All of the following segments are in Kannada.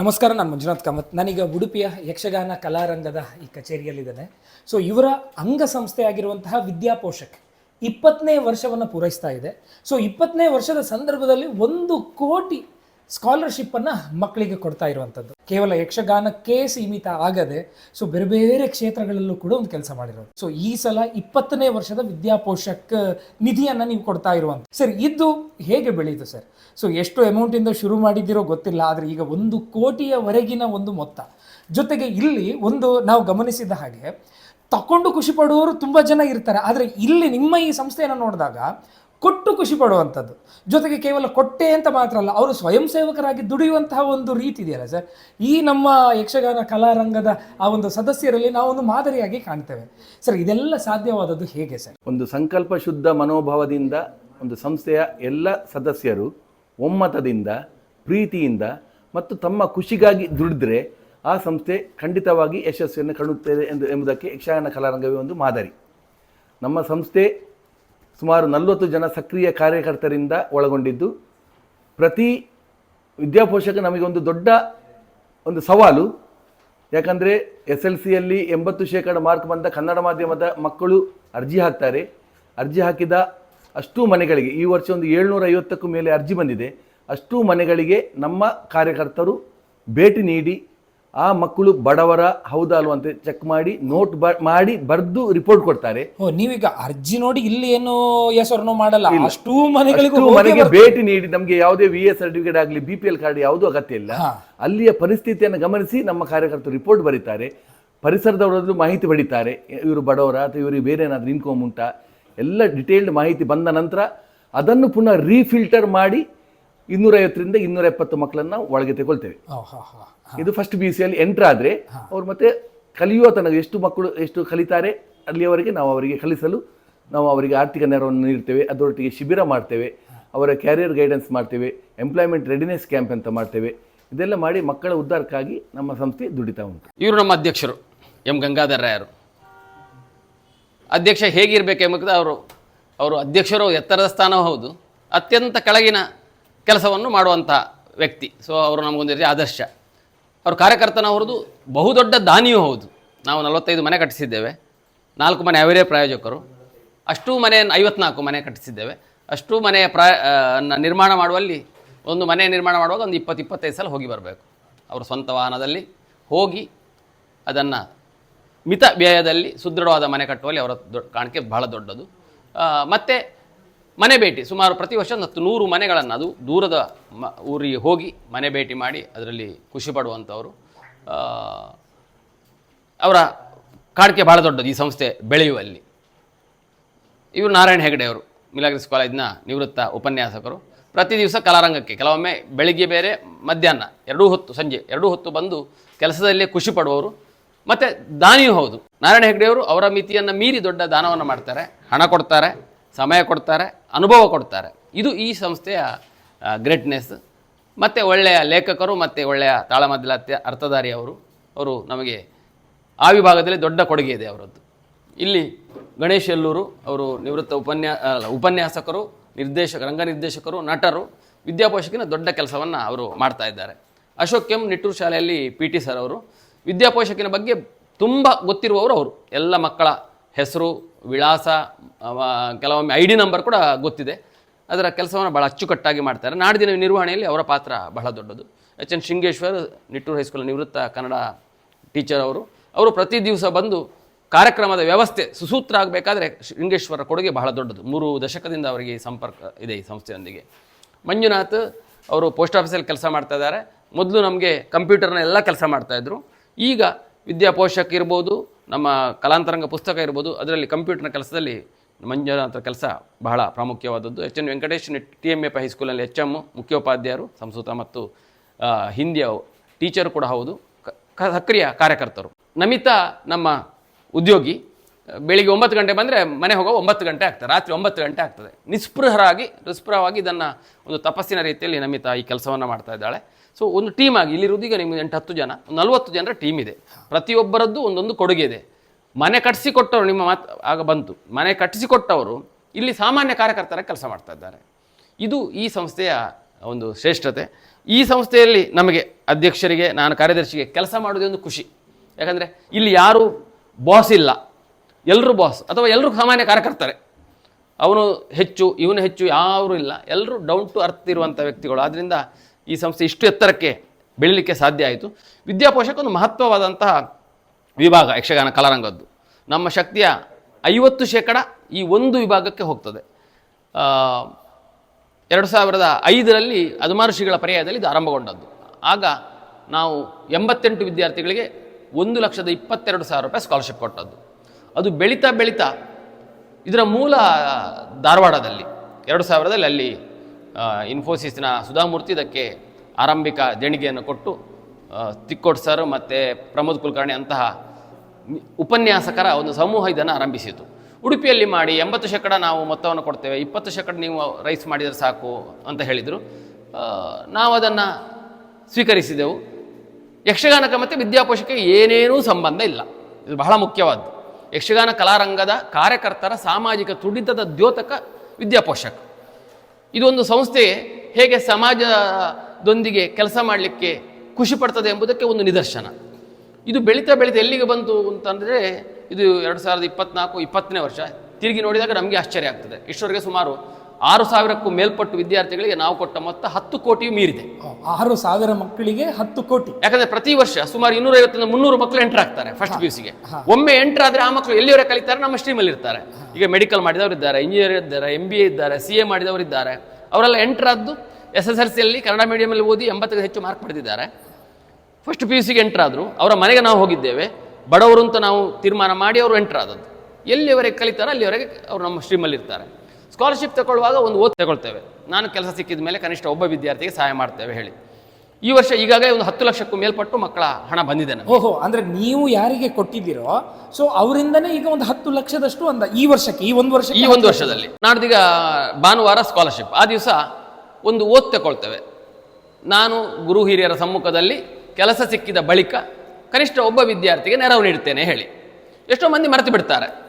ನಮಸ್ಕಾರ, ನಾನು ಮಂಜುನಾಥ್ ಕಾಮತ್. ನಾನೀಗ ಉಡುಪಿಯ ಯಕ್ಷಗಾನ ಕಲಾರಂಗದ ಈ ಕಚೇರಿಯಲ್ಲಿದ್ದೇನೆ. ಸೊ ಇವರ ಅಂಗಸಂಸ್ಥೆ ಆಗಿರುವಂತಹ ವಿದ್ಯಾಪೋಷಕ್ ಇಪ್ಪತ್ತನೇ ವರ್ಷವನ್ನು ಪೂರೈಸ್ತಾ ಇದೆ. ಸೊ ಇಪ್ಪತ್ತನೇ ವರ್ಷದ ಸಂದರ್ಭದಲ್ಲಿ ಒಂದು ಕೋಟಿ ಸ್ಕಾಲರ್ಶಿಪ್ಪನ್ನು ಮಕ್ಕಳಿಗೆ ಕೊಡ್ತಾ ಇರುವಂಥದ್ದು. ಕೇವಲ ಯಕ್ಷಗಾನಕ್ಕೆ ಸೀಮಿತ ಆಗದೆ ಸೊ ಬೇರೆ ಬೇರೆ ಕ್ಷೇತ್ರಗಳಲ್ಲೂ ಕೂಡ ಒಂದು ಕೆಲಸ ಮಾಡಿರೋದು. ಸೊ ಈ ಸಲ ಇಪ್ಪತ್ತನೇ ವರ್ಷದ ವಿದ್ಯಾಪೋಷಕ್ ನಿಧಿಯನ್ನು ನೀವು ಕೊಡ್ತಾ ಇರುವಂಥ ಸರ್, ಇದು ಹೇಗೆ ಬೆಳೀತು ಸರ್? ಸೊ ಎಷ್ಟು ಅಮೌಂಟಿಂದ ಶುರು ಮಾಡಿದ್ದೀರೋ ಗೊತ್ತಿಲ್ಲ, ಆದರೆ ಈಗ ಒಂದು ಕೋಟಿಯವರೆಗಿನ ಒಂದು ಮೊತ್ತ. ಜೊತೆಗೆ ಇಲ್ಲಿ ಒಂದು ನಾವು ಗಮನಿಸಿದ ಹಾಗೆ, ತಕೊಂಡು ಖುಷಿ ಪಡುವವರು ತುಂಬ ಜನ ಇರ್ತಾರೆ, ಆದರೆ ಇಲ್ಲಿ ನಿಮ್ಮ ಈ ಸಂಸ್ಥೆಯನ್ನು ನೋಡಿದಾಗ ಕೊಟ್ಟು ಖುಷಿ ಪಡುವಂಥದ್ದು. ಜೊತೆಗೆ ಕೇವಲ ಕೊಟ್ಟೆ ಅಂತ ಮಾತ್ರ ಅಲ್ಲ, ಅವರು ಸ್ವಯಂ ಸೇವಕರಾಗಿ ದುಡಿಯುವಂತಹ ಒಂದು ರೀತಿ ಇದೆಯಲ್ಲ ಸರ್? ಈ ನಮ್ಮ ಯಕ್ಷಗಾನ ಕಲಾರಂಗದ ಆ ಒಂದು ಸದಸ್ಯರಲ್ಲಿ ನಾವು ಒಂದು ಮಾದರಿಯಾಗಿ ಕಾಣ್ತೇವೆ. ಸರ್, ಇದೆಲ್ಲ ಸಾಧ್ಯವಾದದ್ದು ಹೇಗೆ ಸರ್? ಒಂದು ಸಂಕಲ್ಪ ಶುದ್ಧ ಮನೋಭಾವದಿಂದ ಒಂದು ಸಂಸ್ಥೆಯ ಎಲ್ಲ ಸದಸ್ಯರು ಒಮ್ಮತದಿಂದ, ಪ್ರೀತಿಯಿಂದ ಮತ್ತು ತಮ್ಮ ಖುಷಿಗಾಗಿ ದುಡಿದ್ರೆ ಆ ಸಂಸ್ಥೆ ಖಂಡಿತವಾಗಿ ಯಶಸ್ವಿಯನ್ನು ಕಾಣುತ್ತದೆ ಎಂದು, ಎಂಬುದಕ್ಕೆ ಯಕ್ಷಗಾನ ಕಲಾರಂಗವೇ ಒಂದು ಮಾದರಿ. ನಮ್ಮ ಸಂಸ್ಥೆ ಸುಮಾರು ನಲವತ್ತು ಜನ ಸಕ್ರಿಯ ಕಾರ್ಯಕರ್ತರಿಂದ ಒಳಗೊಂಡಿದ್ದು. ಪ್ರತಿ ವಿದ್ಯಾಪೋಷಕ ಒಂದು ದೊಡ್ಡ ಒಂದು ಸವಾಲು. ಯಾಕಂದರೆ ಎಸ್ ಎಲ್ ಸಿಯಲ್ಲಿ ಎಂಬತ್ತು ಶೇಕಡ ಮಾರ್ಕ್ ಬಂದ ಕನ್ನಡ ಮಾಧ್ಯಮದ ಮಕ್ಕಳು ಅರ್ಜಿ ಹಾಕ್ತಾರೆ. ಅರ್ಜಿ ಹಾಕಿದ ಅಷ್ಟೂ ಮನೆಗಳಿಗೆ, ಈ ವರ್ಷ ಒಂದು ಏಳ್ನೂರ ಐವತ್ತಕ್ಕೂ ಮೇಲೆ ಅರ್ಜಿ ಬಂದಿದೆ. ಅಷ್ಟೂ ಮನೆಗಳಿಗೆ ನಮ್ಮ ಕಾರ್ಯಕರ್ತರು ಭೇಟಿ ನೀಡಿ ಆ ಮಕ್ಕಳು ಬಡವರ ಹೌದಾ ಅಲ್ವಾ ಅಂತ ಚೆಕ್ ಮಾಡಿ ನೋಟ್ ಮಾಡಿ ಬರೆದು ರಿಪೋರ್ಟ್ ಕೊಡ್ತಾರೆ. ಓ ನೀವೀಗ ಅರ್ಜಿ ನೋಡಿ ಇಲ್ಲಿ ಏನು ಹೆಸರನ್ನು ಮಾಡಲ್ಲ. ಅಷ್ಟು ಮನೆಗಳಿಗೂ ಮನೆಗೆ ಭೇಟಿ ನೀಡಿ ನಮಗೆ ಯಾವುದೇ ವಿ ಎಸ್ ಸರ್ಟಿಫಿಕೇಟ್ ಆಗಲಿ ಬಿ ಪಿ ಎಲ್ ಕಾರ್ಡ್ ಯಾವುದೂ ಅಗತ್ಯ ಇಲ್ಲ. ಅಲ್ಲಿಯ ಪರಿಸ್ಥಿತಿಯನ್ನು ಗಮನಿಸಿ ನಮ್ಮ ಕಾರ್ಯಕರ್ತರು ರಿಪೋರ್ಟ್ ಬರೀತಾರೆ. ಪರಿಸರದವರದ್ದು ಮಾಹಿತಿ ಪಡಿತಾರೆ. ಇವರು ಬಡವರ ಅಥವಾ ಇವರಿಗೆ ಬೇರೆ ಏನಾದರೂ ಇನ್ಕಮ್ ಉಂಟಾ? ಎಲ್ಲ ಡಿಟೇಲ್ಡ್ ಮಾಹಿತಿ ಬಂದ ನಂತರ ಅದನ್ನು ಪುನಃ ರೀಫಿಲ್ಟರ್ ಮಾಡಿ ಇನ್ನೂರೈವತ್ತರಿಂದ ಇನ್ನೂರ ಎಪ್ಪತ್ತು ಮಕ್ಕಳನ್ನ ಒಳಗೆ ತಗೊಳ್ತೇವೆ. ಇದು ಫಸ್ಟ್ ಬಿ ಸಿ ಅಲ್ಲಿ ಎಂಟರ್ ಆದರೆ ಅವ್ರು ಮತ್ತೆ ಕಲಿಯುವ ತನಕ ಎಷ್ಟು ಮಕ್ಕಳು ಎಷ್ಟು ಕಲಿತಾರೆ ಅಲ್ಲಿಯವರೆಗೆ ನಾವು ಅವರಿಗೆ ಕಲಿಸಲು ನಾವು ಅವರಿಗೆ ಆರ್ಥಿಕ ನೆರವನ್ನು ನೀಡ್ತೇವೆ. ಅದರೊಟ್ಟಿಗೆ ಶಿಬಿರ ಮಾಡ್ತೇವೆ. ಅವರ ಕ್ಯಾರಿಯರ್ ಗೈಡೆನ್ಸ್ ಮಾಡ್ತೇವೆ. ಎಂಪ್ಲಾಯ್ಮೆಂಟ್ ರೆಡಿನೆಸ್ ಕ್ಯಾಂಪ್ ಅಂತ ಮಾಡ್ತೇವೆ. ಇದೆಲ್ಲ ಮಾಡಿ ಮಕ್ಕಳ ಉದ್ಧಾರಕ್ಕಾಗಿ ನಮ್ಮ ಸಂಸ್ಥೆ ದುಡಿತಾ ಉಂಟು. ಇವರು ನಮ್ಮ ಅಧ್ಯಕ್ಷರು ಎಂ ಗಂಗಾಧರ ರಾಯರು. ಅಧ್ಯಕ್ಷ ಹೇಗಿರಬೇಕೆಂಬುದು ಅವರು ಅವರು ಅಧ್ಯಕ್ಷರು ಎತ್ತರದ ಸ್ಥಾನವೂ ಹೌದು. ಅತ್ಯಂತ ಕೆಳಗಿನ ಕೆಲಸವನ್ನು ಮಾಡುವಂಥ ವ್ಯಕ್ತಿ. ಸೊ ಅವರು ನಮಗೊಂದು ರೀತಿ ಆದರ್ಶ. ಅವರು ಅವ್ರದ್ದು ಬಹುದೊಡ್ಡ ದಾನಿಯೂ ಹೌದು. ನಾವು ನಲವತ್ತೈದು ಮನೆ ಕಟ್ಟಿಸಿದ್ದೇವೆ. ನಾಲ್ಕು ಮನೆ ಅವರೇ ಪ್ರಾಯೋಜಕರು. ಅಷ್ಟು ಮನೆ ಐವತ್ನಾಲ್ಕು ಮನೆ ಕಟ್ಟಿಸಿದ್ದೇವೆ. ಅಷ್ಟು ಮನೆಯ ಪ್ರಾಯ ನಿರ್ಮಾಣ ಮಾಡುವಲ್ಲಿ ಒಂದು ಮನೆ ನಿರ್ಮಾಣ ಮಾಡುವಾಗ ಒಂದು ಇಪ್ಪತ್ತು, ಇಪ್ಪತ್ತೈದು ಸಲ ಹೋಗಿ ಬರಬೇಕು. ಅವರ ಸ್ವಂತ ವಾಹನದಲ್ಲಿ ಹೋಗಿ ಅದನ್ನು ಮಿತ ವ್ಯಯದಲ್ಲಿ ಸುದೃಢವಾದ ಮನೆ ಕಟ್ಟುವಲ್ಲಿ ಅವರ ದೊಡ್ಡ ಕಾಣಿಕೆ ಬಹಳ ದೊಡ್ಡದು. ಮತ್ತೆ ಮನೆ ಭೇಟಿ. ಸುಮಾರು ಪ್ರತಿ ವರ್ಷ ಹತ್ತು ನೂರು ಮನೆಗಳನ್ನು ಅದು ದೂರದ ಮ, ಊರಿಗೆ ಹೋಗಿ ಮನೆ ಭೇಟಿ ಮಾಡಿ ಅದರಲ್ಲಿ ಖುಷಿ ಪಡುವಂಥವರು. ಅವರ ಕಾಣಿಕೆ ಭಾಳ ದೊಡ್ಡದು ಈ ಸಂಸ್ಥೆ ಬೆಳೆಯುವಲ್ಲಿ. ಇವರು ನಾರಾಯಣ ಹೆಗಡೆ ಅವರು, ಮಿಲಾಗ್ರಿಸ್ ಕಾಲೇಜ್ನ ನಿವೃತ್ತ ಉಪನ್ಯಾಸಕರು. ಪ್ರತಿ ದಿವಸ ಕಲಾರಂಗಕ್ಕೆ, ಕೆಲವೊಮ್ಮೆ ಬೆಳಿಗ್ಗೆ ಬೇರೆ, ಮಧ್ಯಾಹ್ನ ಎರಡೂ ಹೊತ್ತು, ಸಂಜೆ ಎರಡೂ ಹೊತ್ತು ಬಂದು ಕೆಲಸದಲ್ಲೇ ಖುಷಿ ಪಡುವವರು. ಮತ್ತು ದಾನಿಯೂ ಹೌದು. ನಾರಾಯಣ ಹೆಗಡೆಯವರು ಅವರ ಮಿತಿಯನ್ನು ಮೀರಿ ದೊಡ್ಡ ದಾನವನ್ನು ಮಾಡ್ತಾರೆ, ಹಣ ಕೊಡ್ತಾರೆ. ಸಮಯ ಕೊಡ್ತಾರೆ, ಅನುಭವ ಕೊಡ್ತಾರೆ. ಇದು ಈ ಸಂಸ್ಥೆಯ ಗ್ರೇಟ್ನೆಸ್ ಮತ್ತು ಒಳ್ಳೆಯ ಲೇಖಕರು, ಮತ್ತು ಒಳ್ಳೆಯ ತಾಳಮದ್ದಲ ಅರ್ಥಧಾರಿ ಅವರು ಅವರು ನಮಗೆ ಆ ವಿಭಾಗದಲ್ಲಿ ದೊಡ್ಡ ಕೊಡುಗೆ ಇದೆ ಅವರದ್ದು. ಇಲ್ಲಿ ಗಣೇಶ್ ಎಲ್ಲೂರು, ಅವರು ನಿವೃತ್ತ ಉಪನ್ಯಾ ಉಪನ್ಯಾಸಕರು, ನಿರ್ದೇಶಕ ರಂಗ ನಿರ್ದೇಶಕರು ನಟರು, ವಿದ್ಯಾಪೋಷಕಿನ ದೊಡ್ಡ ಕೆಲಸವನ್ನು ಅವರು ಮಾಡ್ತಾ ಇದ್ದಾರೆ. ಅಶೋಕ್ ಎಂ ನಿಟ್ಟೂರು ಶಾಲೆಯಲ್ಲಿ ಪಿ ಟಿ ಸರ್ ಅವರು, ವಿದ್ಯಾಪೋಷಕಿನ ಬಗ್ಗೆ ತುಂಬ ಗೊತ್ತಿರುವವರು ಅವರು. ಎಲ್ಲ ಮಕ್ಕಳ ಹೆಸರು ವಿಳಾಸ ಕೆಲವೊಮ್ಮೆ ಐ ಡಿ ನಂಬರ್ ಕೂಡ ಗೊತ್ತಿದೆ. ಅದರ ಕೆಲಸವನ್ನು ಭಾಳ ಅಚ್ಚುಕಟ್ಟಾಗಿ ಮಾಡ್ತಾರೆ. ನಾಡಿನ ನಿರ್ವಹಣೆಯಲ್ಲಿ ಅವರ ಪಾತ್ರ ಬಹಳ ದೊಡ್ಡದು. H N Shringeshwar, Nittur high school ನಿವೃತ್ತ ಕನ್ನಡ ಟೀಚರ್ ಅವರು ಅವರು ಪ್ರತಿ ದಿವಸ ಬಂದು ಕಾರ್ಯಕ್ರಮದ ವ್ಯವಸ್ಥೆ ಸುಸೂತ್ರ ಆಗಬೇಕಾದ್ರೆ ಶೃಂಗೇಶ್ವರ ಕೊಡುಗೆ ಬಹಳ ದೊಡ್ಡದು. ಮೂರು ದಶಕದಿಂದ ಅವರಿಗೆ ಸಂಪರ್ಕ ಇದೆ ಈ ಸಂಸ್ಥೆಯೊಂದಿಗೆ. ಮಂಜುನಾಥ್ ಅವರು ಪೋಸ್ಟ್ ಆಫೀಸಲ್ಲಿ ಕೆಲಸ ಮಾಡ್ತಾ ಇದ್ದಾರೆ. ಮೊದಲು ನಮಗೆ ಕಂಪ್ಯೂಟರ್ನ ಎಲ್ಲ ಕೆಲಸ ಮಾಡ್ತಾಯಿದ್ರು ಈಗ ವಿದ್ಯಾಪೋಷಕ ಇರ್ಬೋದು ನಮ್ಮ ಕಲಾಂತರಂಗ ಪುಸ್ತಕ ಇರ್ಬೋದು, ಅದರಲ್ಲಿ ಕಂಪ್ಯೂಟರ್ನ ಕೆಲಸದಲ್ಲಿ ಮಂಜುನಾಥರ ಕೆಲಸ ಬಹಳ ಪ್ರಾಮುಖ್ಯವಾದದ್ದು. H N Venkatesh T M F ಹೈಸ್ಕೂಲಲ್ಲಿ H M ಮುಖ್ಯೋಪಾಧ್ಯಾಯರು, ಸಂಸ್ಕೃತ ಮತ್ತು ಹಿಂದಿಯ ಟೀಚರ್ ಕೂಡ ಹೌದು ಸಕ್ರಿಯ ಕಾರ್ಯಕರ್ತರು. ನಮಿತಾ ನಮ್ಮ ಉದ್ಯೋಗಿ, ಬೆಳಿಗ್ಗೆ ಒಂಬತ್ತು ಗಂಟೆ ಬಂದರೆ ಮನೆ ಹೋಗೋ ಒಂಬತ್ತು ಗಂಟೆ ಆಗ್ತದೆ, ರಾತ್ರಿ ಒಂಬತ್ತು ಗಂಟೆ ಆಗ್ತದೆ. ನಿಸ್ಪೃಹರಾಗಿ, ನಿಸ್ಪೃಹವಾಗಿ ಇದನ್ನು ಒಂದು ತಪಸ್ಸಿನ ರೀತಿಯಲ್ಲಿ ನಮಿತಾ ಈ ಕೆಲಸವನ್ನು ಮಾಡ್ತಾ ಇದ್ದಾಳೆ. ಸೊ ಒಂದು ಟೀಮ್ ಆಗಿ, ಇಲ್ಲಿರುವುದು ಈಗ ನಿಮಗೆ ಎಂಟು, ಹತ್ತು ಜನ, ಒಂದು ನಲವತ್ತು ಜನರ ಟೀಮ್ ಇದೆ. ಪ್ರತಿಯೊಬ್ಬರದ್ದು ಒಂದೊಂದು ಕೊಡುಗೆ ಇದೆ. ಮನೆ ಕಟ್ಟಿಸಿಕೊಟ್ಟವರು ನಿಮ್ಮ ಮಾತು, ಆಗ ಬಂತು. ಮನೆ ಕಟ್ಟಿಸಿಕೊಟ್ಟವರು ಇಲ್ಲಿ ಸಾಮಾನ್ಯ ಕಾರ್ಯಕರ್ತರ ಕೆಲಸ ಮಾಡ್ತಾ ಇದ್ದಾರೆ. ಇದು ಈ ಸಂಸ್ಥೆಯ ಒಂದು ಶ್ರೇಷ್ಠತೆ. ಈ ಸಂಸ್ಥೆಯಲ್ಲಿ ನಮಗೆ ಅಧ್ಯಕ್ಷರಿಗೆ, ನಾನು ಕಾರ್ಯದರ್ಶಿಗೆ ಕೆಲಸ ಮಾಡೋದೇ ಒಂದು ಖುಷಿ. ಯಾಕಂದರೆ ಇಲ್ಲಿ ಯಾರು ಬಾಸ್ ಇಲ್ಲ. ಎಲ್ಲರೂ ಬಾಸ್ ಅಥವಾ ಎಲ್ಲರೂ ಸಾಮಾನ್ಯ ಕಾರ್ಯಕರ್ತರೆ. ಅವನು ಹೆಚ್ಚು, ಇವನು ಹೆಚ್ಚು ಯಾರೂ ಇಲ್ಲ. ಎಲ್ಲರೂ ಡೌನ್ ಟು ಅರ್ತ್ ಇರುವಂಥ ವ್ಯಕ್ತಿಗಳು. ಆದ್ದರಿಂದ ಈ ಸಂಸ್ಥೆ ಇಷ್ಟು ಎತ್ತರಕ್ಕೆ ಬೆಳೀಲಿಕ್ಕೆ ಸಾಧ್ಯ ಆಯಿತು. ವಿದ್ಯಾಪೋಷಕ ಒಂದು ಮಹತ್ವವಾದಂತಹ ವಿಭಾಗ, ಯಕ್ಷಗಾನ ಕಲಾರಂಗದ್ದು. ನಮ್ಮ ಶಕ್ತಿಯ ಐವತ್ತು ಶೇಕಡ ಈ ಒಂದು ವಿಭಾಗಕ್ಕೆ ಹೋಗ್ತದೆ. ಎರಡು ಸಾವಿರದ ಐದರಲ್ಲಿ ಅದುಮಾರುಷಿಗಳ ಪರ್ಯಾಯದಲ್ಲಿ ಇದು ಆರಂಭಗೊಂಡದ್ದು. ಆಗ ನಾವು ಎಂಬತ್ತೆಂಟು ವಿದ್ಯಾರ್ಥಿಗಳಿಗೆ ಒಂದು ಲಕ್ಷದ ಇಪ್ಪತ್ತೆರಡು ಸಾವಿರ ರೂಪಾಯಿ ಸ್ಕಾಲರ್ಶಿಪ್ ಕೊಟ್ಟದ್ದು. ಅದು ಬೆಳೀತಾ ಬೆಳೀತಾ ಇದರ ಮೂಲ ಧಾರವಾಡದಲ್ಲಿ, ಎರಡು ಸಾವಿರದಲ್ಲಿ ಅಲ್ಲಿ ಇನ್ಫೋಸಿಸ್ನ ಸುಧಾಮೂರ್ತಿ ಇದಕ್ಕೆ ಆರಂಭಿಕ ದೇಣಿಗೆಯನ್ನು ಕೊಟ್ಟು ತಿಕ್ಕೋಟ್ ಸರ್ ಮತ್ತು ಪ್ರಮೋದ್ ಕುಲಕರ್ಣಿ ಅಂತಹ ಉಪನ್ಯಾಸಕರ ಒಂದು ಸಮೂಹ ಇದನ್ನು ಆರಂಭಿಸಿತು ಉಡುಪಿಯಲ್ಲಿ ಮಾಡಿ ಎಂಬತ್ತು ಶೇಕಡ ನಾವು ಮೊತ್ತವನ್ನು ಕೊಡ್ತೇವೆ, ಇಪ್ಪತ್ತು ಶೇಕಡ ನೀವು ರೈಸ್ ಮಾಡಿದರೆ ಸಾಕು ಅಂತ ಹೇಳಿದರು. ನಾವು ಅದನ್ನು ಸ್ವೀಕರಿಸಿದೆವು. ಯಕ್ಷಗಾನಕ್ಕೆ ಮತ್ತು ವಿದ್ಯಾಪೋಷಕ್ಕೆ ಏನೇನೂ ಸಂಬಂಧ ಇಲ್ಲ. ಇದು ಬಹಳ ಮುಖ್ಯವಾದ್ದು. ಯಕ್ಷಗಾನ ಕಲಾರಂಗದ ಕಾರ್ಯಕರ್ತರ ಸಾಮಾಜಿಕ ತುಡಿತದ ದ್ಯೋತಕ ವಿದ್ಯಾಪೋಷಕ. ಇದೊಂದು ಸಂಸ್ಥೆ ಹೇಗೆ ಸಮಾಜದೊಂದಿಗೆ ಕೆಲಸ ಮಾಡಲಿಕ್ಕೆ ಖುಷಿ ಪಡ್ತದೆ ಎಂಬುದಕ್ಕೆ ಒಂದು ನಿದರ್ಶನ. ಇದು ಬೆಳೀತಾ ಬೆಳೀತಾ ಎಲ್ಲಿಗೆ ಬಂತು ಅಂತಂದರೆ ಇದು ಎರಡು ಸಾವಿರದ ಇಪ್ಪತ್ನಾಲ್ಕು, ಇಪ್ಪತ್ತನೇ ವರ್ಷ. ತಿರುಗಿ ನೋಡಿದಾಗ ನಮಗೆ ಆಶ್ಚರ್ಯ ಆಗ್ತದೆ. ಇಷ್ಟವರೆಗೆ ಸುಮಾರು ಆರು ಸಾವಿರಕ್ಕೂ ಮೇಲ್ಪಟ್ಟು ವಿದ್ಯಾರ್ಥಿಗಳಿಗೆ ನಾವು ಕೊಟ್ಟ ಮೊತ್ತ ಹತ್ತು ಕೋಟಿಯು ಮೀರಿದೆ. ಆರು ಸಾವಿರ ಮಕ್ಕಳಿಗೆ ಹತ್ತು ಕೋಟಿ. ಯಾಕಂದ್ರೆ ಪ್ರತಿ ವರ್ಷ ಸುಮಾರು ಇನ್ನೂರೈವತ್ತರಿಂದ ಮುನ್ನೂರು ಮಕ್ಕಳು ಎಂಟರ್ ಆಗ್ತಾರೆ ಫಸ್ಟ್ ಪಿ ಗೆ. ಒಮ್ಮೆ ಎಂಟರ್ ಆದ್ರೆ ಆ ಮಕ್ಕಳು ಎಲ್ಲಿವರೆ ಕಲಿತಾರೆ? ನಮ್ಮ ಸ್ಟ್ರೀಮಲ್ಲಿ ಇರ್ತಾರೆ ಈಗ ಮೆಡಿಕಲ್ ಮಾಡಿದವರು ಇದ್ದಾರೆ ಇಂಜಿನಿಯರ್ ಇದ್ದಾರೆ ಎಂ ಬಿ ಎ ಇದ್ದಾರೆ ಸಿ ಎ ಮಾಡಿದವರು ಇದ್ದಾರೆ. ಅವರೆಲ್ಲ ಎಂಟರ್ ಆದ್ದು ಎಸ್ ಎಸ್ ಎಲ್ ಸಿಯಲ್ಲಿ ಕನ್ನಡ ಮೀಡಿಯಮಲ್ಲಿ ಓದಿ ಎಂಬತ್ತಕ್ಕೆ ಹೆಚ್ಚು ಮಾರ್ಕ್ ಪಡೆದಿದ್ದಾರೆ. ಫಸ್ಟ್ ಪಿ ಯು ಸಿಗೆ ಎಂಟರ್ ಆದರು ಅವರ ಮನೆಗೆ ನಾವು ಹೋಗಿದ್ದೇವೆ. ಬಡವರು ಅಂತ ನಾವು ತೀರ್ಮಾನ ಮಾಡಿ ಅವರು ಎಂಟರ್ ಆದದ್ದು. ಎಲ್ಲಿವರೆಗೆ ಕಲಿತಾರೋ ಅಲ್ಲಿವರೆಗೆ ಅವರು ನಮ್ಮ ಸ್ಟ್ರೀಮಲ್ಲಿ ಇರ್ತಾರೆ ಸ್ಕಾಲರ್ಶಿಪ್ ತಗೊಳ್ಳುವಾಗ ಒಂದು ಓದ್ ತಗೊಳ್ತೇವೆ. ನಾನು ಕೆಲಸ ಸಿಕ್ಕಿದ ಮೇಲೆ ಕನಿಷ್ಠ ಒಬ್ಬ ವಿದ್ಯಾರ್ಥಿಗೆ ಸಹಾಯ ಮಾಡ್ತೇವೆ ಹೇಳಿ. ಈ ವರ್ಷ ಈಗಾಗಲೇ ಒಂದು ಹತ್ತು ಲಕ್ಷಕ್ಕೂ ಮೇಲ್ಪಟ್ಟು ಮಕ್ಕಳ ಹಣ ಬಂದಿದೆ ಓಹೋ ಅಂದ್ರೆ ನೀವು ಯಾರಿಗೆ ಕೊಟ್ಟಿದ್ದೀರೋ ಸೊ ಅವರಿಂದನೇ ಈಗ ಒಂದು ಹತ್ತು ಲಕ್ಷದಷ್ಟು ಅಂದ ಈ ವರ್ಷಕ್ಕೆ ಈ ಒಂದು ವರ್ಷ ಈ ಒಂದು ವರ್ಷದಲ್ಲಿ. ನಾಡ್ದೀಗ ಭಾನುವಾರ ಸ್ಕಾಲರ್ಶಿಪ್ ಆ ದಿವಸ ಒಂದು ಓದ್ ತಗೊಳ್ತೇವೆ. ನಾನು ಗುರು ಹಿರಿಯರ ಸಮ್ಮುಖದಲ್ಲಿ ಕೆಲಸ ಸಿಕ್ಕಿದ ಬಳಿಕ ಕನಿಷ್ಠ ಒಬ್ಬ ವಿದ್ಯಾರ್ಥಿಗೆ ನೆರವು ನೀಡ್ತೇನೆ ಹೇಳಿ. ಎಷ್ಟೋ ಮಂದಿ ಮರೆತು ಬಿಡ್ತಾರೆ.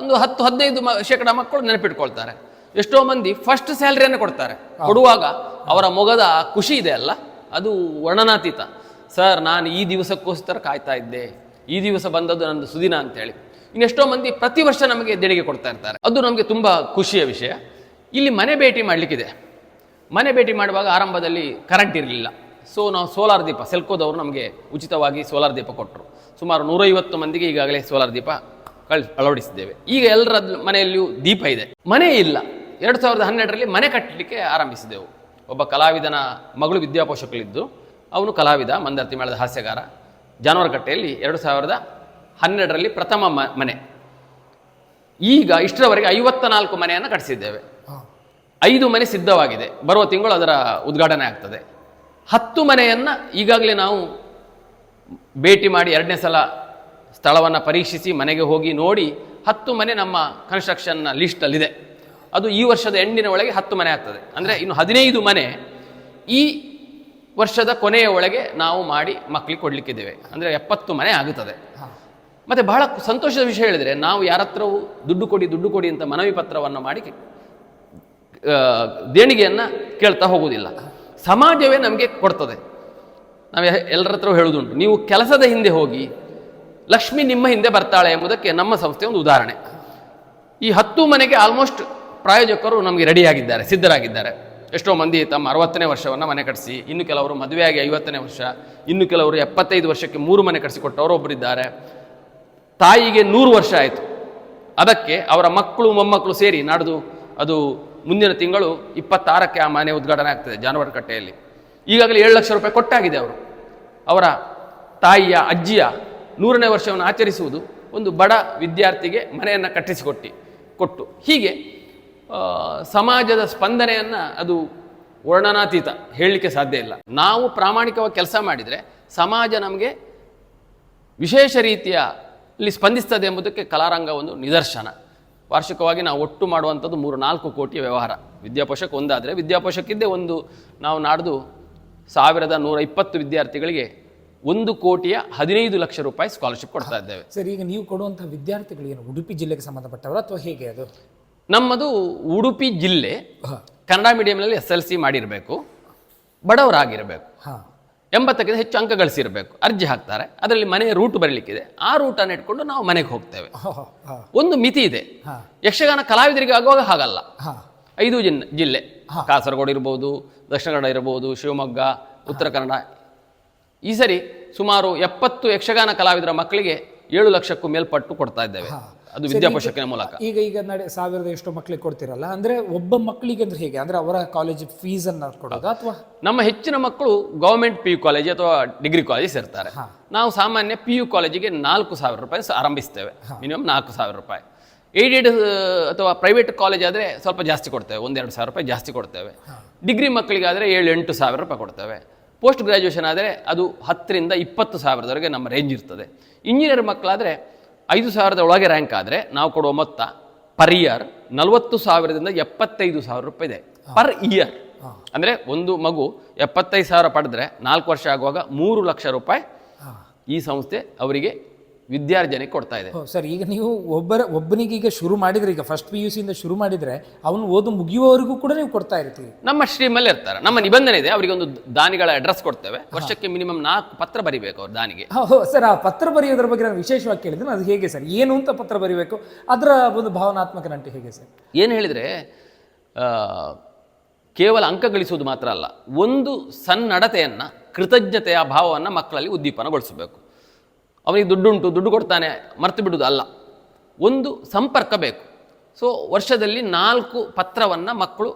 ಒಂದು ಹತ್ತು ಹದಿನೈದು ಮ ಶೇಕಡ ಮಕ್ಕಳು ನೆನಪಿಟ್ಕೊಳ್ತಾರೆ. ಎಷ್ಟೋ ಮಂದಿ ಫಸ್ಟ್ ಸ್ಯಾಲ್ರಿಯನ್ನು ಕೊಡ್ತಾರೆ. ಕೊಡುವಾಗ ಅವರ ಮೊಗದ ಖುಷಿ ಇದೆ ಅಲ್ಲ? ಅದು ವರ್ಣನಾತೀತ. ಸರ್ ನಾನು ಈ ದಿವಸಕ್ಕೋಸ್ಕರ ಕಾಯ್ತಾ ಇದ್ದೆ. ಈ ದಿವಸ ಬಂದದ್ದು ನಂದು ಸುದಿನ ಅಂತೇಳಿ. ಇನ್ನೆಷ್ಟೋ ಮಂದಿ ಪ್ರತಿ ವರ್ಷ ನಮಗೆ ದೇಣಿಗೆ ಕೊಡ್ತಾ ಇರ್ತಾರೆ. ಅದು ನಮಗೆ ತುಂಬ ಖುಷಿಯ ವಿಷಯ. ಇಲ್ಲಿ ಮನೆ ಭೇಟಿ ಮಾಡಲಿಕ್ಕಿದೆ. ಮನೆ ಭೇಟಿ ಮಾಡುವಾಗ ಆರಂಭದಲ್ಲಿ ಕರೆಂಟ್ ಇರಲಿಲ್ಲ. ಸೊ ನಾವು ಸೋಲಾರ್ ದೀಪ ಸೆಲ್ಕೋದವರು ನಮಗೆ ಉಚಿತವಾಗಿ ಸೋಲಾರ್ ದೀಪ ಕೊಟ್ಟರು ಸುಮಾರು ನೂರೈವತ್ತು ಮಂದಿಗೆ ಈಗಾಗಲೇ ಸೋಲಾರ್ ದೀಪ ಕಳ್ ಅಳವಡಿಸಿದ್ದೇವೆ. ಈಗ ಎಲ್ಲರ ಮನೆಯಲ್ಲಿಯೂ ದೀಪ ಇದೆ. ಮನೆ ಇಲ್ಲ. ಎರಡು ಸಾವಿರದ ಹನ್ನೆರಡರಲ್ಲಿ ಮನೆ ಕಟ್ಟಲಿಕ್ಕೆ ಆರಂಭಿಸಿದೆವು. ಒಬ್ಬ ಕಲಾವಿದನ ಮಗಳು ವಿದ್ಯಾಪೋಷಕಲಿದ್ದು ಅವನು ಕಲಾವಿದ ಮಂದರ್ತಿ ಮೇಳದ ಹಾಸ್ಯಗಾರ. ಜಾನುವಾರುಕಟ್ಟೆಯಲ್ಲಿ ಎರಡು ಸಾವಿರದ ಹನ್ನೆರಡರಲ್ಲಿ ಪ್ರಥಮ ಮನೆ. ಈಗ ಇಷ್ಟರವರೆಗೆ ಐವತ್ತ ನಾಲ್ಕು ಮನೆಯನ್ನು ಕಟ್ಟಿಸಿದ್ದೇವೆ. ಐದು ಮನೆ ಸಿದ್ಧವಾಗಿದೆ. ಬರುವ ತಿಂಗಳು ಅದರ ಉದ್ಘಾಟನೆ ಆಗ್ತದೆ. ಹತ್ತು ಮನೆಯನ್ನು ಈಗಾಗಲೇ ನಾವು ಭೇಟಿ ಮಾಡಿ ಎರಡನೇ ಸಲ ಸ್ಥಳವನ್ನು ಪರೀಕ್ಷಿಸಿ ಮನೆಗೆ ಹೋಗಿ ನೋಡಿ ಹತ್ತು ಮನೆ ನಮ್ಮ ಕನ್ಸ್ಟ್ರಕ್ಷನ್ನ ಲಿಸ್ಟಲ್ಲಿದೆ ಅದು ಈ ವರ್ಷದ ಎಂಡಿನ ಒಳಗೆ ಹತ್ತು ಮನೆ ಆಗ್ತದೆ. ಅಂದರೆ ಇನ್ನು ಹದಿನೈದು ಮನೆ ಈ ವರ್ಷದ ಕೊನೆಯ ಒಳಗೆ ನಾವು ಮಾಡಿ ಮಕ್ಕಳಿಗೆ ಕೊಡಲಿಕ್ಕಿದ್ದೇವೆ. ಅಂದರೆ ಎಪ್ಪತ್ತು ಮನೆ ಆಗುತ್ತದೆ. ಮತ್ತು ಬಹಳ ಸಂತೋಷದ ವಿಷಯ ಹೇಳಿದರೆ ನಾವು ಯಾರ ಹತ್ರವೂ ದುಡ್ಡು ಕೊಡಿ ದುಡ್ಡು ಕೊಡಿ ಅಂತ ಮನವಿ ಪತ್ರವನ್ನು ಮಾಡಿ ದೇಣಿಗೆಯನ್ನು ಕೇಳ್ತಾ ಹೋಗುವುದಿಲ್ಲ. ಸಮಾಜವೇ ನಮಗೆ ಕೊಡ್ತದೆ. ನಾವು ಎಲ್ಲರ ಹತ್ರ ಹೇಳುವುದುಂಟು. ನೀವು ಕೆಲಸದ ಹಿಂದೆ ಹೋಗಿ ಲಕ್ಷ್ಮಿ ನಿಮ್ಮ ಹಿಂದೆ ಬರ್ತಾಳೆ ಎಂಬುದಕ್ಕೆ ನಮ್ಮ ಸಂಸ್ಥೆ ಒಂದು ಉದಾಹರಣೆ. ಈ ಹತ್ತು ಮನೆಗೆ ಆಲ್ಮೋಸ್ಟ್ ಪ್ರಾಯೋಜಕರು ನಮಗೆ ರೆಡಿಯಾಗಿದ್ದಾರೆ, ಸಿದ್ಧರಾಗಿದ್ದಾರೆ. ಎಷ್ಟೋ ಮಂದಿ ತಮ್ಮ ಅರವತ್ತನೇ ವರ್ಷವನ್ನು ಮನೆ ಕಟ್ಟಿಸಿ ಇನ್ನು ಕೆಲವರು ಮದುವೆಯಾಗಿ ಐವತ್ತನೇ ವರ್ಷ, ಇನ್ನು ಕೆಲವರು ಎಪ್ಪತ್ತೈದು ವರ್ಷಕ್ಕೆ ಮೂರು ಮನೆ ಕಟ್ಟಿಸಿಕೊಟ್ಟವರು ಒಬ್ಬರಿದ್ದಾರೆ ತಾಯಿಗೆ ನೂರು ವರ್ಷ ಆಯಿತು. ಅದಕ್ಕೆ ಅವರ ಮಕ್ಕಳು ಮೊಮ್ಮಕ್ಕಳು ಸೇರಿ ನಾಡ್ದು ಅದು ಮುಂದಿನ ತಿಂಗಳು ಇಪ್ಪತ್ತಾರಕ್ಕೆ ಆ ಮನೆ ಉದ್ಘಾಟನೆ ಆಗ್ತದೆ ಜಾನುವಾರುಕಟ್ಟೆಯಲ್ಲಿ ಈಗಾಗಲೇ ಏಳು ಲಕ್ಷ ರೂಪಾಯಿ ಕೊಟ್ಟಾಗಿದೆ ಅವರು. ಅವರ ತಾಯಿಯ, ಅಜ್ಜಿಯ ನೂರನೇ ವರ್ಷವನ್ನು ಆಚರಿಸುವುದು ಒಂದು ಬಡ ವಿದ್ಯಾರ್ಥಿಗೆ ಮನೆಯನ್ನು ಕಟ್ಟಿಸಿಕೊಟ್ಟು, ಕೊಟ್ಟು. ಹೀಗೆ ಸಮಾಜದ ಸ್ಪಂದನೆಯನ್ನು ಅದು ವರ್ಣನಾತೀತ ಹೇಳಲಿಕ್ಕೆ ಸಾಧ್ಯ ಇಲ್ಲ. ನಾವು ಪ್ರಾಮಾಣಿಕವಾಗಿ ಕೆಲಸ ಮಾಡಿದರೆ ಸಮಾಜ ನಮಗೆ ವಿಶೇಷ ರೀತಿಯ ಇಲ್ಲಿ ಸ್ಪಂದಿಸ್ತದೆ ಎಂಬುದಕ್ಕೆ ಕಲಾರಂಗ ಒಂದು ನಿದರ್ಶನ. ವಾರ್ಷಿಕವಾಗಿ ನಾವು ಒಟ್ಟು ಮಾಡುವಂಥದ್ದು ಮೂರು ನಾಲ್ಕು ಕೋಟಿಯ ವ್ಯವಹಾರ. ವಿದ್ಯಾಪೋಷಕ ಒಂದಾದರೆ ವಿದ್ಯಾಪೋಷಕ್ಕಿದ್ದೇ ಒಂದು ನಾವು ನಾಡ್ದು ಸಾವಿರದ ನೂರ ಇಪ್ಪತ್ತು ವಿದ್ಯಾರ್ಥಿಗಳಿಗೆ ಒಂದು ಕೋಟಿಯ ಹದಿನೈದು ಲಕ್ಷ ರೂಪಾಯಿ ಸ್ಕಾಲರ್ಶಿಪ್ ಕೊಡ್ತಾ ಇದ್ದೇವೆ. ಸರ್ ಈಗ ನೀವು ಕೊಡುವಂತಹ ವಿದ್ಯಾರ್ಥಿಗಳು ಏನು? ಉಡುಪಿ ಜಿಲ್ಲೆಗೆ ಸಂಬಂಧಪಟ್ಟವರು ಅಥವಾ ಹೇಗೆ ಅದು? ನಮ್ಮದು ಉಡುಪಿ ಜಿಲ್ಲೆ ಕನ್ನಡ ಮೀಡಿಯಂನಲ್ಲಿ ಎಸ್ ಎಲ್ ಸಿ ಮಾಡಿರಬೇಕು ಬಡವರಾಗಿರಬೇಕು ಹಾಂ. ಎಂಬತ್ತಕ್ಕಿಂತ ಹೆಚ್ಚು ಅಂಕ ಗಳಿಸಿರಬೇಕು ಅರ್ಜಿ ಹಾಕ್ತಾರೆ ಅದರಲ್ಲಿ ಮನೆಯ ರೂಟ್ ಬರಲಿಕ್ಕಿದೆ. ಆ ರೂಟನ್ನು ಇಟ್ಕೊಂಡು ನಾವು ಮನೆಗೆ ಹೋಗ್ತೇವೆ. ಒಂದು ಮಿತಿ ಇದೆ. ಯಕ್ಷಗಾನ ಕಲಾವಿದರಿಗೆ ಆಗುವಾಗ ಹಾಗಲ್ಲ. ಐದು ಜಿನ್ ಜಿಲ್ಲೆ. ಕಾಸರಗೋಡು ಇರ್ಬೋದು ದಕ್ಷಿಣ ಕನ್ನಡ ಇರ್ಬೋದು ಶಿವಮೊಗ್ಗ ಉತ್ತರ ಕನ್ನಡ ಈ ಸರಿ ಸುಮಾರು ಎಪ್ಪತ್ತು ಯಕ್ಷಗಾನ ಕಲಾವಿದರ ಮಕ್ಕಳಿಗೆ ಏಳು ಲಕ್ಷಕ್ಕೂ ಮೇಲ್ಪಟ್ಟು ಕೊಡ್ತಾ ಇದ್ದೇವೆ. ಅದು ವಿದ್ಯಾಪೋಷಕನ ಮೂಲಕ. ಈಗ ಈಗ ನಡೆ ಸಾವಿರದ ಎಷ್ಟೋ ಮಕ್ಕಳಿಗೆ ಕೊಡ್ತಿರಲ್ಲ ಅಂದ್ರೆ ಒಬ್ಬ ಮಕ್ಕಳಿಗೆ ಅಂದ್ರೆ ಹೇಗೆ? ಅಂದ್ರೆ ಅವರ ಕಾಲೇಜ್ ಫೀಸ್ ಅನ್ನ ಕೊಡೋದು ಅಥವಾ? ನಮ್ಮ ಹೆಚ್ಚಿನ ಮಕ್ಕಳು ಗೌರ್ಮೆಂಟ್ ಪಿ ಯು ಕಾಲೇಜ್ ಅಥವಾ ಡಿಗ್ರಿ ಕಾಲೇಜ್ ಸೇರ್ತಾರೆ. ನಾವು ಸಾಮಾನ್ಯ ಪಿ ಯು ಕಾಲೇಜಿಗೆ ನಾಲ್ಕು ಸಾವಿರ ರೂಪಾಯಿ ಆರಂಭಿಸ್ತೇವೆ. ಮಿನಿಮಮ್ ನಾಲ್ಕು ಸಾವಿರ ರೂಪಾಯಿ. ಏಡೆಡ್ ಅಥವಾ ಪ್ರೈವೇಟ್ ಕಾಲೇಜ್ ಆದರೆ ಸ್ವಲ್ಪ ಜಾಸ್ತಿ ಕೊಡ್ತೇವೆ. ಒಂದೆರಡು ಸಾವಿರ ರೂಪಾಯಿ ಜಾಸ್ತಿ ಕೊಡ್ತೇವೆ. ಡಿಗ್ರಿ ಮಕ್ಕಳಿಗಾದರೆ ಏಳು ಎಂಟು ಸಾವಿರ ರೂಪಾಯಿ ಕೊಡ್ತೇವೆ. ಪೋಸ್ಟ್ ಗ್ರ್ಯಾಜುಯೇಷನ್ ಆದರೆ ಅದು ಹತ್ತರಿಂದ ಇಪ್ಪತ್ತು ಸಾವಿರದವರೆಗೆ ನಮ್ಮ ರೇಂಜ್ ಇರ್ತದೆ. ಇಂಜಿನಿಯರ್ ಮಕ್ಕಳಾದರೆ ಐದು ಸಾವಿರದ ಒಳಗೆ ರ್ಯಾಂಕ್ ಆದರೆ ನಾವು ಕೊಡುವ ಮೊತ್ತ ಪರ್ ಇಯರ್ ನಲವತ್ತು ಸಾವಿರದಿಂದ ಎಪ್ಪತ್ತೈದು ಸಾವಿರ ರೂಪಾಯಿ ಇದೆ. ಪರ್ ಇಯರ್ ಅಂದರೆ ಒಂದು ಮಗು ಎಪ್ಪತ್ತೈದು ಸಾವಿರ ಪಡೆದ್ರೆ ನಾಲ್ಕು ವರ್ಷ ಆಗುವಾಗ ಮೂರು ಲಕ್ಷ ರೂಪಾಯಿ ಈ ಸಂಸ್ಥೆ ಅವರಿಗೆ ವಿದ್ಯಾರ್ಜನೆ ಕೊಡ್ತಾ ಇದೆ. ಸರ್ ಈಗ ನೀವು ಒಬ್ಬರ ಒಬ್ಬನಿಗೆ ಈಗ ಶುರು ಮಾಡಿದ್ರೆ ಈಗ ಫಸ್ಟ್ ಪಿ ಯು ಸಿಯಿಂದ ಶುರು ಮಾಡಿದ್ರೆ ಅವನು ಓದು ಮುಗಿಯುವವರೆಗೂ ಕೂಡ ನೀವು ಕೊಡ್ತಾ ಇರ್ತೀವಿ ನಮ್ಮ ಸ್ಟ್ರೀಮಲ್ಲಿ ಇರ್ತಾರೆ. ನಮ್ಮ ನಿಬಂಧನೆ ಇದೆ ಅವರಿಗೆ ಒಂದು ದಾನಿಗಳ ಅಡ್ರೆಸ್ ಕೊಡ್ತೇವೆ. ವರ್ಷಕ್ಕೆ ಮಿನಿಮಮ್ ನಾಲ್ಕು ಪತ್ರ ಬರಿಬೇಕು ಅವ್ರ ದಾನಿಗೆ. ಸರ್ ಆ ಪತ್ರ ಬರೆಯೋದ್ರ ಬಗ್ಗೆ ನಾನು ವಿಶೇಷವಾಗಿ ಕೇಳಿದ್ರೆ ಅದು ಹೇಗೆ ಸರ್? ಏನು ಅಂತ ಪತ್ರ ಬರೀಬೇಕು? ಅದರ ಒಂದು ಭಾವನಾತ್ಮಕ ನಂಟು ಹೇಗೆ ಸರ್? ಏನು ಹೇಳಿದರೆ ಕೇವಲ ಅಂಕ ಗಳಿಸುವುದು ಮಾತ್ರ ಅಲ್ಲ ಒಂದು ಸನ್ನಡತೆಯನ್ನು ಕೃತಜ್ಞತೆಯ ಭಾವವನ್ನು ಮಕ್ಕಳಲ್ಲಿ ಉದ್ದೀಪನಗೊಳಿಸಬೇಕು. ಅವನಿಗೆ ದುಡ್ಡುಂಟು ದುಡ್ಡು ಕೊಡ್ತಾನೆ ಮರ್ತು ಬಿಡುವುದು ಅಲ್ಲ. ಒಂದು ಸಂಪರ್ಕ ಬೇಕು. ಸೊ ವರ್ಷದಲ್ಲಿ ನಾಲ್ಕು ಪತ್ರವನ್ನು ಮಕ್ಕಳು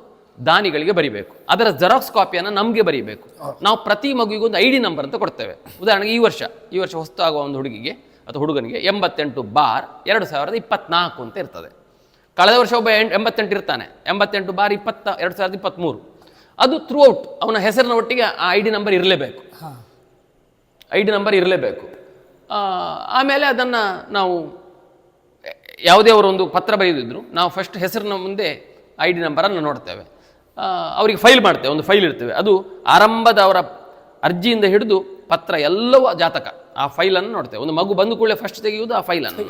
ದಾನಿಗಳಿಗೆ ಬರಿಬೇಕು. ಅದರ ಜೆರಾಕ್ಸ್ ಕಾಪಿಯನ್ನು ನಮಗೆ ಬರೀಬೇಕು. ನಾವು ಪ್ರತಿ ಮಗುವಿಗೆ ಒಂದು ಐ ಡಿ ನಂಬರ್ ಅಂತ ಕೊಡ್ತೇವೆ. ಉದಾಹರಣೆಗೆ ಈ ವರ್ಷ ಈ ವರ್ಷ ಹೊಸತಾಗುವ ಒಂದು ಹುಡುಗಿಗೆ ಅಥವಾ ಹುಡುಗನಿಗೆ ಎಂಬತ್ತೆಂಟು ಬಾರ್ ಎರಡು ಸಾವಿರದ ಇಪ್ಪತ್ನಾಲ್ಕು ಅಂತ ಇರ್ತದೆ. ಕಳೆದ ವರ್ಷ ಒಬ್ಬ ಎಂಟ್ ಎಂಬತ್ತೆಂಟು ಇರ್ತಾನೆ. ಎಂಬತ್ತೆಂಟು ಬಾರ್ ಇಪ್ಪತ್ತ ಎರಡು ಸಾವಿರದ ಇಪ್ಪತ್ತ್ಮೂರು ಅದು ಥ್ರೂ ಔಟ್ ಅವನ ಹೆಸರಿನ ಒಟ್ಟಿಗೆ ಆ ಐ ಡಿ ನಂಬರ್ ಇರಲೇಬೇಕು. ಐ ಡಿ ನಂಬರ್ ಇರಲೇಬೇಕು. ಆಮೇಲೆ ಅದನ್ನು ನಾವು ಯಾವುದೇ ಅವರು ಒಂದು ಪತ್ರ ಬರೆದಿದ್ರು ನಾವು ಫಸ್ಟ್ ಹೆಸರಿನ ಮುಂದೆ ಐ ಡಿ ನಂಬರನ್ನು ನೋಡ್ತೇವೆ. ಅವರಿಗೆ ಫೈಲ್ ಮಾಡ್ತೇವೆ ಒಂದು ಫೈಲ್ ಇರ್ತೇವೆ. ಅದು ಆರಂಭದ ಅವರ ಅರ್ಜಿಯಿಂದ ಹಿಡಿದು ಪತ್ರ ಎಲ್ಲವೂ ಜಾತಕ. ಆ ಫೈಲನ್ನು ನೋಡ್ತೇವೆ. ಒಂದು ಮಗು ಬಂದು ಕೂಡಲೇ ಫಸ್ಟ್ ತೆಗೆಯುವುದು ಆ ಫೈಲನ್ನು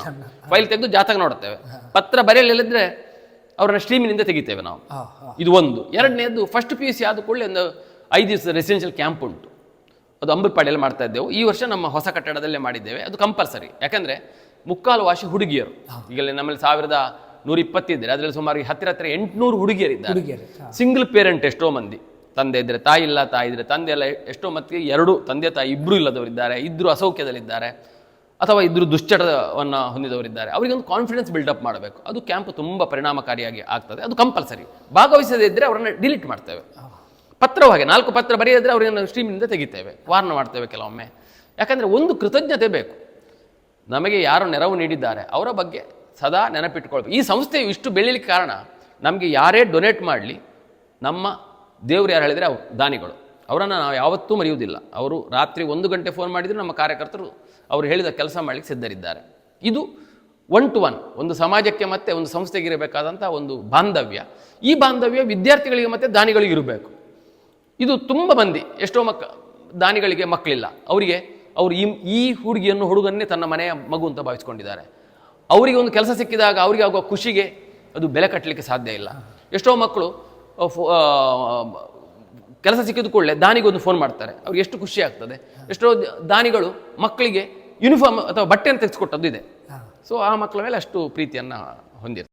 ಫೈಲ್ ತೆಗೆದು ಜಾತಕ ನೋಡ್ತೇವೆ. ಪತ್ರ ಬರೆಯಲಿಲ್ಲದ್ರೆ ಅವರನ್ನ ಸ್ಟ್ರೀಮಿನಿಂದ ತೆಗಿತೇವೆ ನಾವು. ಇದು ಒಂದು. ಎರಡನೇದು ಫಸ್ಟ್ ಪಿ ಯು ಸಿ ಆದ ಕೂಡಲೇ ಒಂದು ಐದು ದಿವಸ ರೆಸಿಡೆನ್ಷಿಯಲ್ ಕ್ಯಾಂಪ್ ಉಂಟು. ಅದು ಅಂಬರ್ಪಾಡಿಯಲ್ಲಿ ಮಾಡ್ತಾ ಇದ್ದೆವು. ಈ ವರ್ಷ ನಮ್ಮ ಹೊಸ ಕಟ್ಟಡದಲ್ಲೇ ಮಾಡಿದ್ದೇವೆ. ಅದು ಕಂಪಲ್ಸರಿ ಯಾಕಂದರೆ ಮುಕ್ಕಾಲು ವಾಶಿ ಹುಡುಗಿಯರು. ಈಗಲೇ ನಮ್ಮಲ್ಲಿ ಸಾವಿರದ ನೂರ ಇಪ್ಪತ್ತಿದ್ದರೆ ಅದರಲ್ಲಿ ಸುಮಾರು ಹತ್ತಿರ ಹತ್ತಿರ ಎಂಟುನೂರು ಹುಡುಗಿಯರಿದ್ದಾರೆ ಸಿಂಗಲ್ ಪೇರೆಂಟ್ ಎಷ್ಟೋ ಮಂದಿ. ತಂದೆ ಇದ್ದರೆ ತಾಯಿ ಇಲ್ಲ ತಾಯಿ ಇದ್ದರೆ ತಂದೆ ಎಲ್ಲ ಎಷ್ಟೋ ಮತ್ತಿಗೆ ಎರಡು ತಂದೆ ತಾಯಿ ಇಬ್ಬರು ಇಲ್ಲದವರಿದ್ದಾರೆ ಇದ್ದರು ಅಸೌಖ್ಯದಲ್ಲಿದ್ದಾರೆ ಅಥವಾ ಇದ್ದರು ದುಶ್ಚಟವನ್ನು ಹೊಂದಿದವರಿದ್ದಾರೆ. ಅವರಿಗೆ ಒಂದು ಕಾನ್ಫಿಡೆನ್ಸ್ ಬಿಲ್ಡಪ್ ಮಾಡಬೇಕು. ಅದು ಕ್ಯಾಂಪ್ ತುಂಬ ಪರಿಣಾಮಕಾರಿಯಾಗಿ ಆಗ್ತದೆ. ಅದು ಕಂಪಲ್ಸರಿ ಭಾಗವಹಿಸದೇ ಇದ್ದರೆ ಅವರನ್ನು ಡಿಲೀಟ್ ಮಾಡ್ತೇವೆ. ಪತ್ರ ಹಾಗೆ ನಾಲ್ಕು ಪತ್ರ ಬರೆಯದಿದ್ರೆ ಅವರನ್ನು ಸ್ಟ್ರೀಮಿನಿಂದ ತೆಗಿತೇವೆ ವಾರ್ನ್ ಮಾಡ್ತೇವೆ ಕೆಲವೊಮ್ಮೆ. ಯಾಕಂದರೆ ಒಂದು ಕೃತಜ್ಞತೆ ಬೇಕು. ನಮಗೆ ಯಾರು ನೆರವು ನೀಡಿದ್ದಾರೆ, ಅವರ ಬಗ್ಗೆ ಸದಾ ನೆನಪಿಟ್ಕೊಳ್ಬೇಕು. ಈ ಸಂಸ್ಥೆಯು ಇಷ್ಟು ಬೆಳೀಲಿಕ್ಕೆ ಕಾರಣ, ನಮಗೆ ಯಾರೇ ಡೊನೇಟ್ ಮಾಡಲಿ, ನಮ್ಮ ದೇವರು ಯಾರು ಹೇಳಿದರೆ ಅವರು ದಾನಿಗಳು. ಅವರನ್ನು ನಾವು ಯಾವತ್ತೂ ಮರೆಯುವುದಿಲ್ಲ. ಅವರು ರಾತ್ರಿ ಒಂದು ಗಂಟೆ ಫೋನ್ ಮಾಡಿದರೆ ನಮ್ಮ ಕಾರ್ಯಕರ್ತರು ಅವರು ಹೇಳಿದ ಕೆಲಸ ಮಾಡಲಿಕ್ಕೆ ಸಿದ್ಧರಿದ್ದಾರೆ. ಇದು ಒನ್ ಟು ಒನ್ ಒಂದು ಸಮಾಜಕ್ಕೆ ಮತ್ತೆ ಒಂದು ಸಂಸ್ಥೆಗೆ ಇರಬೇಕಾದಂಥ ಒಂದು ಬಾಂಧವ್ಯ. ಈ ಬಾಂಧವ್ಯ ವಿದ್ಯಾರ್ಥಿಗಳಿಗೆ ಮತ್ತು ದಾನಿಗಳಿಗೆ ಇರಬೇಕು. ಇದು ತುಂಬ ಮಂದಿ ಎಷ್ಟೋ ಮಕ್ಕ ದಾನಿಗಳಿಗೆ ಮಕ್ಕಳಿಲ್ಲ ಅವರಿಗೆ ಅವರು ಈ ಈ ಹುಡುಗಿಯನ್ನು ಹುಡುಗನ್ನೇ ತನ್ನ ಮನೆಯ ಮಗು ಅಂತ ಭಾವಿಸ್ಕೊಂಡಿದ್ದಾರೆ. ಅವರಿಗೆ ಒಂದು ಕೆಲಸ ಸಿಕ್ಕಿದಾಗ ಅವರಿಗೆ ಆಗುವ ಖುಷಿಗೆ ಅದು ಬೆಲೆ ಕಟ್ಟಲಿಕ್ಕೆ ಸಾಧ್ಯ ಇಲ್ಲ. ಎಷ್ಟೋ ಮಕ್ಕಳು ಕೆಲಸ ಸಿಕ್ಕಿದ ಕೂಡಲೇ ದಾನಿಗೊಂದು ಫೋನ್ ಮಾಡ್ತಾರೆ. ಅವ್ರಿಗೆ ಎಷ್ಟು ಖುಷಿ ಆಗ್ತದೆ. ಎಷ್ಟೋ ದಾನಿಗಳು ಮಕ್ಕಳಿಗೆ ಯೂನಿಫಾರ್ಮ್ ಅಥವಾ ಬಟ್ಟೆಯನ್ನು ತೆಗೆದುಕೊಟ್ಟದ್ದು ಇದೆ. ಸೊ ಆ ಮಕ್ಕಳ ಮೇಲೆ ಅಷ್ಟು ಪ್ರೀತಿಯನ್ನು ಹೊಂದಿರ್ತಾರೆ.